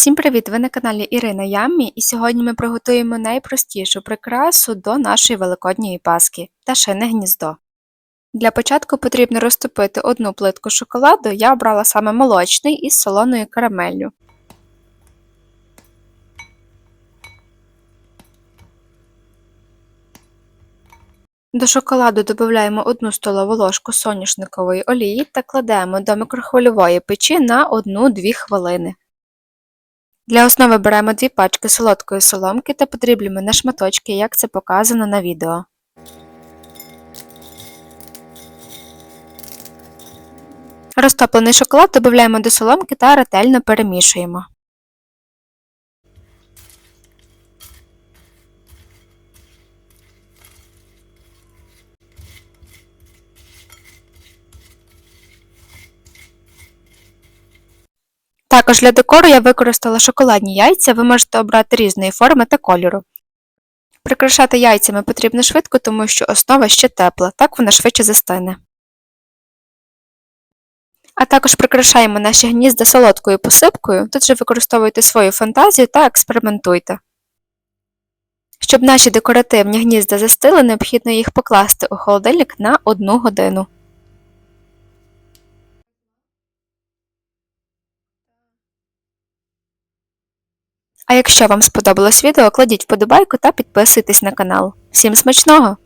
Всім привіт! Ви на каналі Ірина Яммі, і сьогодні ми приготуємо найпростішу прикрасу до нашої великодньої паски пташине гніздо. Для початку потрібно розтопити одну плитку шоколаду, я обрала саме молочний із солоною карамеллю. До шоколаду додаємо 1 столову ложку соняшникової олії та кладемо до мікрохвильової печі на 1-2 хвилини. Для основи беремо дві пачки солодкої соломки та подріблюємо на шматочки, як це показано на відео. Розтоплений шоколад додаємо до соломки та ретельно перемішуємо. Також для декору я використала шоколадні яйця, ви можете обрати різної форми та кольору. Прикрашати яйцями потрібно швидко, тому що основа ще тепла, так вона швидше застине. А також прикрашаємо наші гнізда солодкою посипкою, тут же використовуйте свою фантазію та експериментуйте. Щоб наші декоративні гнізда застили, необхідно їх покласти у холодильник на 1 годину. А якщо вам сподобалось відео, кладіть вподобайку та підписуйтесь на канал. Всім смачного!